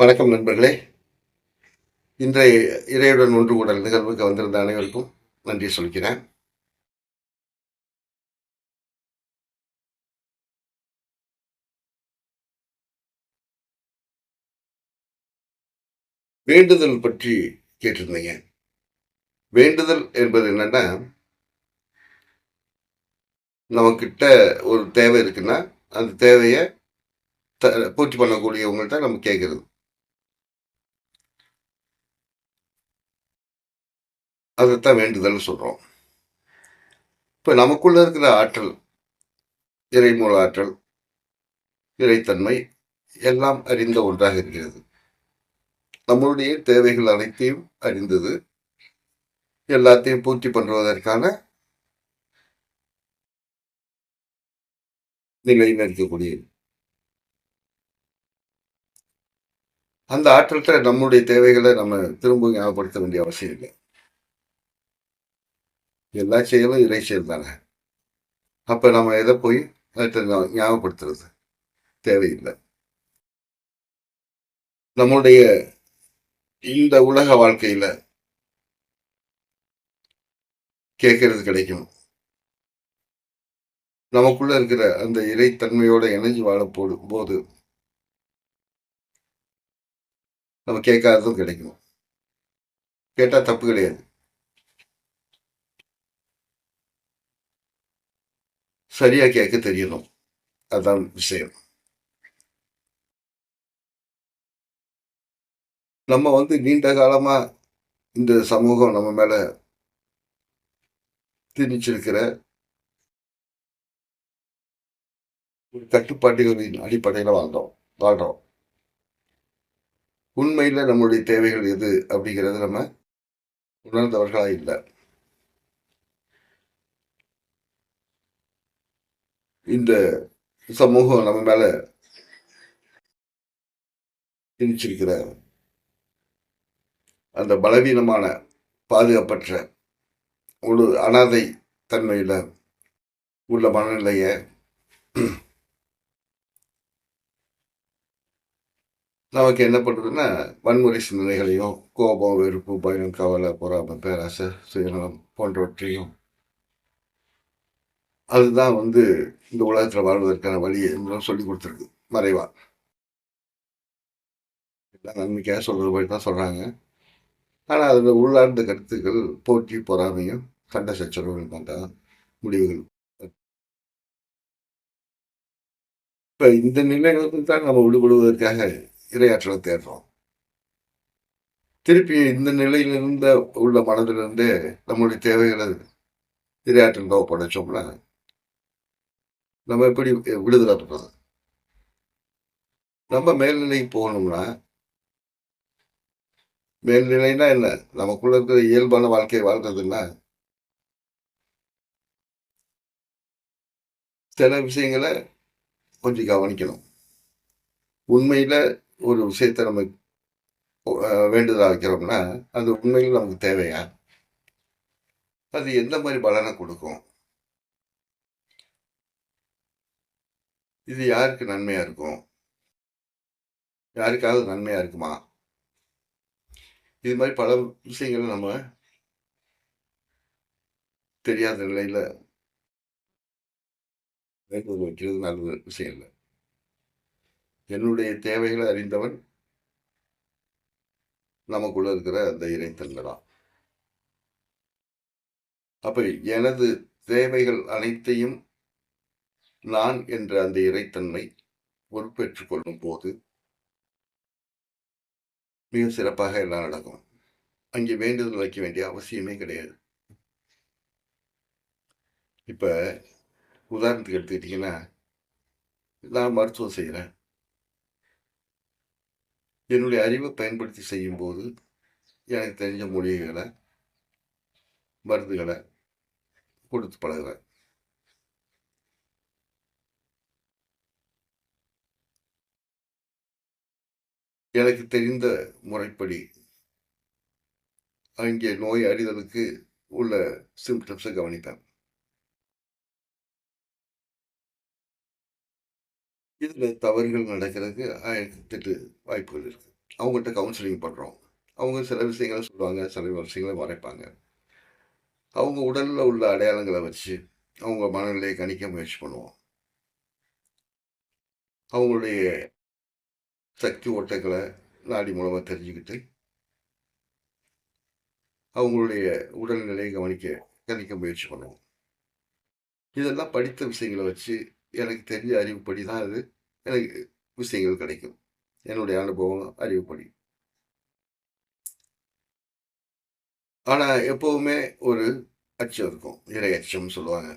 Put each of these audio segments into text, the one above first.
வணக்கம் நண்பர்களே. இன்றைய இறையுடன் ஒன்று கூடல் நிகழ்வுக்கு வந்திருந்த அனைவருக்கும் நன்றி சொல்கிறேன். வேண்டுதல் பற்றி கேட்டிருந்தீங்க. வேண்டுதல் என்பது என்னன்னா நம்மக்கிட்ட ஒரு தேவை இருக்குன்னா அந்த தேவையை த பூர்த்தி பண்ணக்கூடியவங்கள்ட்ட நம்ம கேட்கறது. அதைத்தான் வேண்டுதல் சொல்கிறோம் இப்போ நமக்குள்ள இருக்கிற ஆற்றல் இறைமூல ஆற்றல் இறைத்தன்மை எல்லாம் அறிந்த ஒன்றாக இருக்கிறது. நம்மளுடைய தேவைகள் அனைத்தையும் அறிந்தது எல்லாத்தையும் பூர்த்தி பண்ணுவதற்கான நிலையில் இருக்கக்கூடியது அந்த ஆற்றல்கிட்ட நம்முடைய தேவைகளை நம்ம திரும்ப ஞாபகப்படுத்த வேண்டிய அவசியம் இல்லை. எல்லா செயலும் இறை செயல் தானே. அப்போ நம்ம எதை போய் ஞாபகப்படுத்துறது? தேவையில்லை. நம்முடைய இந்த உலக வாழ்க்கையில கேட்கறது கிடைக்கும். நமக்குள்ள இருக்கிற அந்த இறைத்தன்மையோட இணைஞ்சு வாழ போடும் போது நம்ம கேட்காததும் கிடைக்கும். கேட்டால் தப்பு கிடையாது. சரியா கேட்க தெரியணும். அதான் விஷயம். நம்ம வந்து நீண்ட காலமா இந்த சமூகம் நம்ம மேல திணிச்சிருக்கிற ஒரு கட்டுப்பாட்டுகளின் அடிப்படையில் வாழ்ந்தோம் வாழ்றோம். உண்மையில் நம்மளுடைய தேவைகள் எது அப்படிங்கிறது நம்ம உணர்ந்தவர்களாக இல்லை. இந்த சமூகம் நம்ம மேல திணிச்சிருக்கிற அந்த பலவீனமான பாதுகாப்பற்ற ஒரு அனாதை தன்மையில் உள்ள மனநிலைய நமக்கு என்ன பண்ணுறதுன்னா வன்முறை சிந்தனைகளையும் கோபம் வெறுப்பு பயம் கவலை பொறாமை பேராசை சுயநலம் போன்றவற்றையும் அதுதான் வந்து இந்த உலகத்தில் வாழ்வதற்கான வழியை என்பதும் சொல்லி கொடுத்துருக்கு. மறைவா. எல்லாம் நன்மைக்காக சொல்கிற மாதிரி தான் சொல்கிறாங்க ஆனால் அதில் உள்ளார்ந்த கருத்துக்கள் போட்டி பொறாமையும் சண்டை சச்சரவுகள் கொண்ட முடிவுகள். இப்போ இந்த நிலைகளுக்கு தான் நம்ம விடுபடுவதற்காக இரையாற்றலை தேடுறோம். திருப்பி இந்த நிலையிலிருந்த உள்ள மனதிலிருந்தே நம்மளுடைய தேவைகளை இரையாற்றல் படைச்சோம்னா நம்ம எப்படி விடுதலை பெறது? நம்ம மேல்நிலைக்கு போகணும்னா மேல்நிலைனா என்ன? நமக்குள்ள இருக்கிற இயல்பான வாழ்க்கையை வாழ்றதுன்னா சில விஷயங்களை கொஞ்சம் கவனிக்கணும். உண்மையில ஒரு விஷயத்தை நம்ம வேண்டுதலாக வைக்கிறோம்னா அது உண்மையில் நமக்கு தேவையா? அது எந்த மாதிரி பலனை கொடுக்கும்? இது யாருக்கு நன்மையாக இருக்கும்? யாருக்காவது நன்மையாக இருக்குமா? இது மாதிரி பல விஷயங்களை நம்ம தெரியாத நிலையில் வைக்கிறது நல்ல விஷயம் இல்லை. என்னுடைய தேவைகளை அறிந்தவன் நமக்குள்ள இருக்கிற அந்த இறைத்தன்மை தான். அப்ப எனது தேவைகள் அனைத்தையும் நான் என்ற அந்த இறைத்தன்மை பொறுப்பேற்றுக் கொள்ளும் போது மிக சிறப்பாக எல்லாம் நடக்கும். அங்கே வேண்டுதல் வைக்க வேண்டிய அவசியமே கிடையாது. இப்போ உதாரணத்துக்கு எடுத்துக்கிட்டிங்கன்னா நான் மருத்துவம் செய்கிறேன் என்னுடைய அறிவை பயன்படுத்தி செய்யும்போது எனக்கு தெரிஞ்ச மூலிகைகளை மருந்துகளை கொடுத்து பழகுறேன். எனக்கு தெரிந்த முறைப்படி அங்கே நோய் அறிதலுக்கு உள்ள சிம்டம்ஸை கவனிப்பேன். இதில் தவறுகள் நடக்கிறதுக்கு ஆயிரத்தெட்டு வாய்ப்புகள் இருக்கு. அவங்கள்ட்ட கவுன்சிலிங் பண்ணுறோம் அவங்க சில விஷயங்களை சொல்லுவாங்க சில விஷயங்களை மறைப்பாங்க. அவங்க உடலில் உள்ள அடையாளங்களை வச்சு அவங்க மனநிலையை கணிக்க முயற்சி பண்ணுவோம். அவங்களுடைய சக்தி ஓட்டங்களை நாடி மூலமாக தெரிஞ்சுக்கிட்டு அவங்களுடைய உடல்நிலையை கவனிக்க கணிக்க முயற்சி பண்ணுவோம். இதெல்லாம் படித்த விஷயங்களை வச்சு எனக்கு தெரிஞ்ச அறிவுப்படி தான் அது எனக்கு விஷயங்கள் கிடைக்கும். என்னுடைய அனுபவம் அறிவுப்படி. ஆனால் எப்போவுமே ஒரு அச்சம் இருக்கும். இறை அச்சம்னு சொல்லுவாங்க.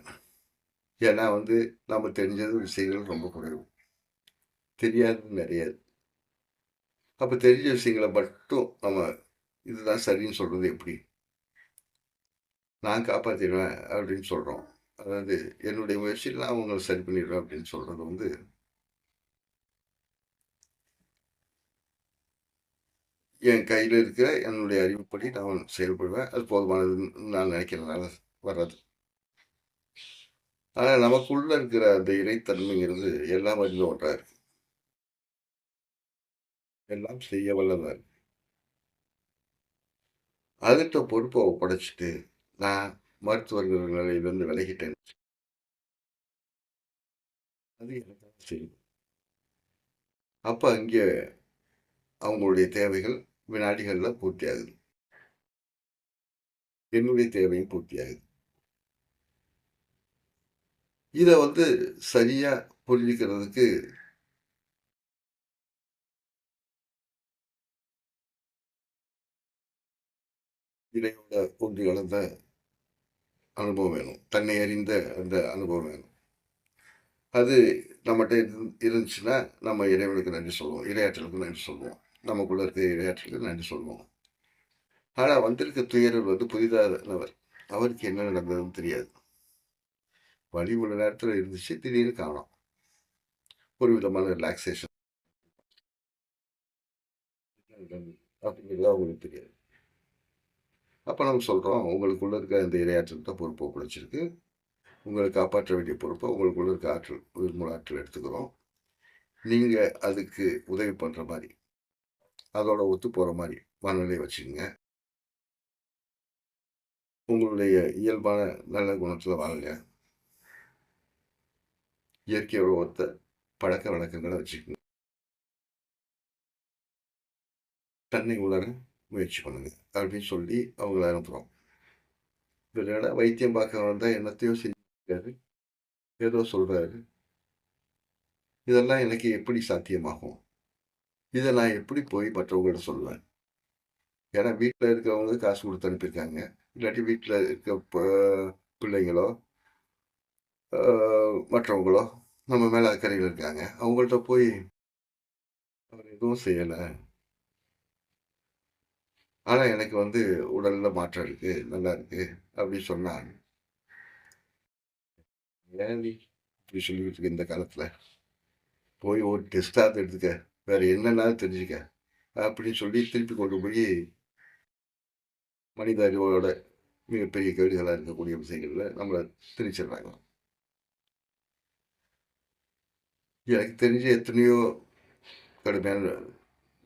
ஏன்னா வந்து நம்ம தெரிஞ்சது விஷயங்கள் ரொம்ப குறைவு. தெரியாதது நிறையாது. அப்போ தெரிஞ்ச விஷயங்களை மட்டும் நம்ம இதுதான் சரின்னு சொல்கிறது எப்படி? நான் காப்பாற்றிடுவேன் அப்படின்னு சொல்கிறோம் அதாவது என்னுடைய முயற்சியில் நான் அவங்களை சரி பண்ணிடுவேன் அப்படின்னு சொல்கிறது வந்து என் கையில் இருக்கிற என்னுடைய அறிவுப்படி நான் செயல்படுவேன். அது போதுமானதுன்னு நான் நினைக்கிறதுனால வர்றது. ஆனால் நமக்குள்ளே இருக்கிற அந்த இறைத்தன்மைங்கிறது எல்லா மருந்தும் ஒன்றாக இருக்குது எல்லாம் செய்ய வல்லவர் இருக்கு அதுகிட்ட பொறுப்பை ஒப்படைச்சிட்டு நான் மருத்துவர்கள் விலகிட்டேன். அது எனக்காக செய்யும். அப்போ அங்கே அவங்களுடைய தேவைகள் வினாடிகளில் பூர்த்தி ஆகுது என்னுடைய தேவையும் பூர்த்தி ஆகுது இதை வந்து சரியாக புரிஞ்சுக்கிறதுக்கு இதையோட ஒன்றி கலந்த அனுபவம் வேணும். தன்னை அறிந்த அந்த அனுபவம் வேணும். அது நம்மகிட்ட இருந்துச்சுன்னா நம்ம இறைவனுக்கு நன்றி சொல்லுவோம் இரையாற்றலுக்கு நன்றி சொல்லுவோம் நமக்குள்ள இருக்க இரையாற்றலுக்கு நன்றி சொல்லுவோம் ஆனால் வந்திருக்க துயரர் வந்து புதிதானவர். அவருக்கு என்ன நடந்ததுன்னு தெரியாது. வழி உள்ள நேரத்தில் இருந்துச்சு திடீர்னு காணும். ஒரு விதமான ரிலாக்ஸேஷன் அப்படிங்கிறது அவங்களுக்கு தெரியாது. அப்போ நம்ம சொல்கிறோம் உங்களுக்குள்ளே இருக்க இந்த இரையாற்றல் தான் பொறுப்பை பிடிச்சிருக்கு உங்களை காப்பாற்ற வேண்டிய பொறுப்பை உங்களுக்குள்ளே இருக்க ஆற்றல் உயிர்மூல ஆற்றல் எடுத்துக்கிறோம். நீங்கள் அதுக்கு உதவி பண்ணுற மாதிரி அதோட ஒத்து போகிற மாதிரி மனநிலையை வச்சுக்கோங்க. உங்களுடைய இயல்பான நல்ல குணத்தில் வாழுங்க. இயற்கையோட ஒத்த பழக்க வழக்கங்களை வச்சுக்கோங்க. தன்னை உணர முயற்சி பண்ணுங்க. அப்படின்னு சொல்லி அவங்கள அனுப்புகிறோம் இதோட வைத்தியம் பார்க்க வந்தால் என்னத்தையும் செஞ்சுருக்காரு. ஏதோ சொல்கிறாரு இதெல்லாம் எனக்கு எப்படி சாத்தியமாகும்? இதை நான் எப்படி போய் மற்றவங்கள்ட்ட சொல்லுவேன் ஏன்னா வீட்டில் இருக்கிறவங்க காசு கொடுத்து அனுப்பியிருக்காங்க. இல்லாட்டி வீட்டில் இருக்க பிள்ளைங்களோ மற்றவங்களோ நம்ம மேலே அக்கறையில் இருக்காங்க. அவங்கள்ட்ட போய் அவர் எதுவும் செய்யலை. ஆனால் எனக்கு வந்து உடலில் மாற்றம் இருக்குது நல்லா இருக்குது அப்படின்னு சொன்னாங்க. ஏன் இப்படி சொல்லிக்கிட்டு இருக்க இந்த காலத்தில்? போய் ஒரு டெஸ்ட்டாக எடுத்துக்க வேறு என்னன்னாலும் தெரிஞ்சுக்க அப்படின்னு சொல்லி திருப்பி கொண்டு போய் மனித அறிவோட மிகப்பெரிய கேடுகளாக இருக்கக்கூடிய விஷயங்களில் நம்மளை திணிச்சிடுறாங்க. எனக்கு தெரிஞ்ச எத்தனையோ கடுமையான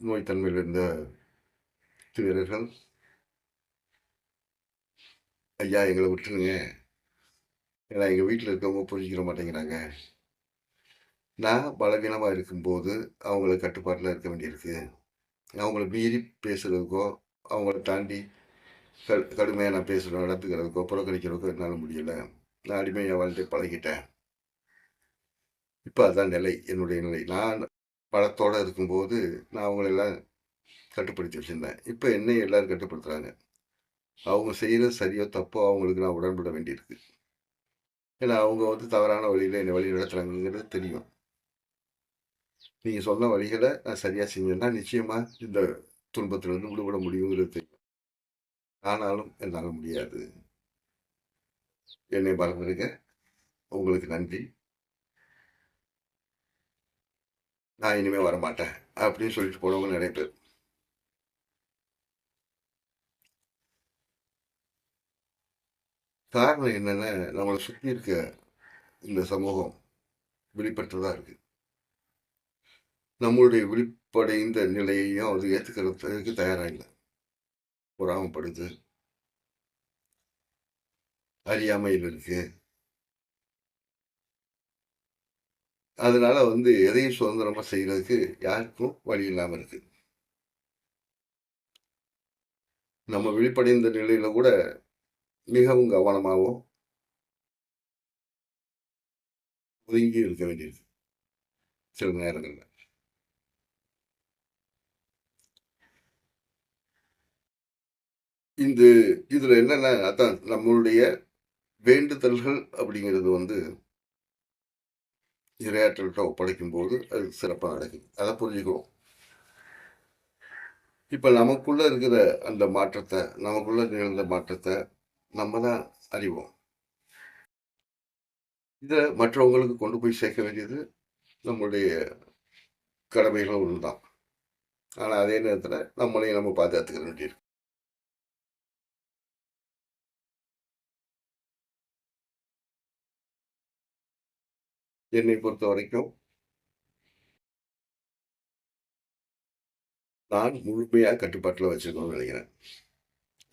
நோய் தன்மையில் இருந்த வீரர்கள் ஐயா எங்களை விட்டுருங்க. ஏன்னா எங்கள் வீட்டில் இருக்கவங்க புரிஞ்சிக்கிற மாட்டேங்கிறாங்க. நான் பலவீனமாக இருக்கும்போது அவங்கள கட்டுப்பாட்டில் இருக்க வேண்டியிருக்கு. அவங்கள மீறி பேசுகிறதுக்கோ அவங்கள தாண்டி க கடுமையாக நான் பேசுகிறோம் நடத்துக்கிறதுக்கோ புறக்கணிக்கிறதுக்கோ என்னால் முடியலை. நான் அடிமையாக வாழ்ந்து பழகிட்டேன். இப்போ அதுதான் நிலை என்னுடைய நிலை. நான் பழத்தோடு இருக்கும்போது நான் அவங்களெல்லாம் கட்டுப்படுத்தி வச்சுருந்தேன். இப்போ என்னை எல்லோரும் கட்டுப்படுத்துகிறாங்க அவங்க செய்கிறது சரியோ தப்போ அவங்களுக்கு நான் உடன்பட வேண்டியிருக்கு. ஏன்னா அவங்க வந்து தவறான வழியில் என்னை வழி நடத்துகிறாங்கிறது தெரியும். நீங்கள் சொன்ன வழிகளை நான் சரியாக செஞ்சேன்னா நிச்சயமாக இந்த துன்பத்திலிருந்து விடுபட முடியுங்கிறது தெரியும். ஆனாலும் என்னால் முடியாது. என்னை மறந்துருங்க உங்களுக்கு நன்றி. நான் இனிமேல் வரமாட்டேன். அப்படின்னு சொல்லிட்டு போனவங்க நிறைய பேர். காரணம் என்னென்னா நம்மளை சுற்றி இருக்க இந்த சமூகம் வெளிப்பட்டதாக இருக்குது நம்மளுடைய வெளிப்படைந்த நிலையையும் அது ஏற்றுக்கிறதுக்கு தயாராக இல்லை பொறாமப்படுது. அறியாமையில் இருக்கு. அதனால் வந்து எதையும் சுதந்திரமாக செய்கிறதுக்கு யாருக்கும் வழி இல்லாமல் இருக்குது நம்ம வெளிப்படைந்த நிலையில் கூட மிகவும் கவனமாகவும் ஒதுங்கி இருக்க வேண்டியிருக்கு சில நேரங்களில். இந்த இதில் என்னென்ன அதான் நம்மளுடைய வேண்டுதல்கள் அப்படிங்கிறது வந்து இரையாற்றல்கிட்ட ஒப்படைக்கும் போது அது சிறப்பாக நடக்குது. அதை புரிஞ்சுக்கிறோம். இப்போ நமக்குள்ளே இருக்கிற அந்த மாற்றத்தை நமக்குள்ளே நிகழ்ந்த மாற்றத்தை நம்ம தான் அறிவோம். இதை மற்றவங்களுக்கு கொண்டு போய் சேர்க்க வேண்டியது நம்மளுடைய கடமைகளும் ஒன்று தான் ஆனால் அதே நேரத்தில் நம்மளையும் நம்ம பாதுகாத்துக்க வேண்டியிருக்கு என்னை பொறுத்த வரைக்கும் நான் முழுமையாக கட்டுப்பாட்டில் வச்சுக்கணும்னு நினைக்கிறேன்.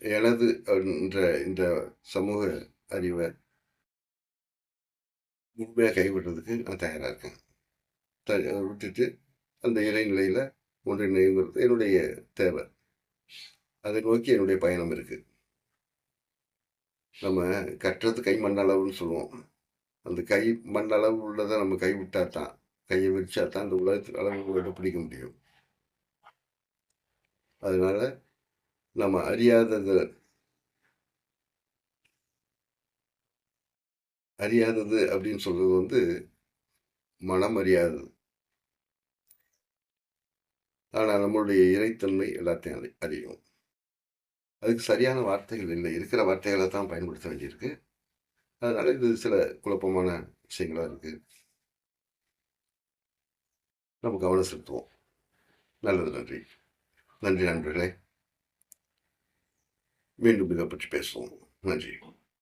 எனது என்ற இந்த சமூக அறிவை முழுமையாக கைவிடுறதுக்கு நான் தயாராக இருக்கேன். த விட்டுட்டு அந்த இறைநிலையில் ஒன்றிணைங்கிறது என்னுடைய தேவை. அதை நோக்கி என்னுடைய பயணம் இருக்குது நம்ம கட்டுறது கை மண்ணளவுன்னு சொல்லுவோம். அந்த கை மண் அளவு உள்ளதை நம்ம கை தான் கையை விரிச்சா தான் அந்த உலகத்துக்கு அளவு பிடிக்க முடியும். அதனால் நம்ம அறியாதது. அறியாதது அப்படின்னு சொல்றது வந்து மனம் அறியாதது ஆனால் நம்மளுடைய இறைத்தன்மை எல்லாத்தையும் அறி அறியும். அதுக்கு சரியான வார்த்தைகள் இல்லை. இருக்கிற வார்த்தைகளை தான் பயன்படுத்த வேண்டியிருக்கு. அதனால இது சில குழப்பமான விஷயங்களாக இருக்கு. நம்ம கவனம் செலுத்துவோம். நல்லது நன்றி. நன்றி நண்பர்களே. மீண்டும் இதை பற்றி பேசுவோம் நன்றி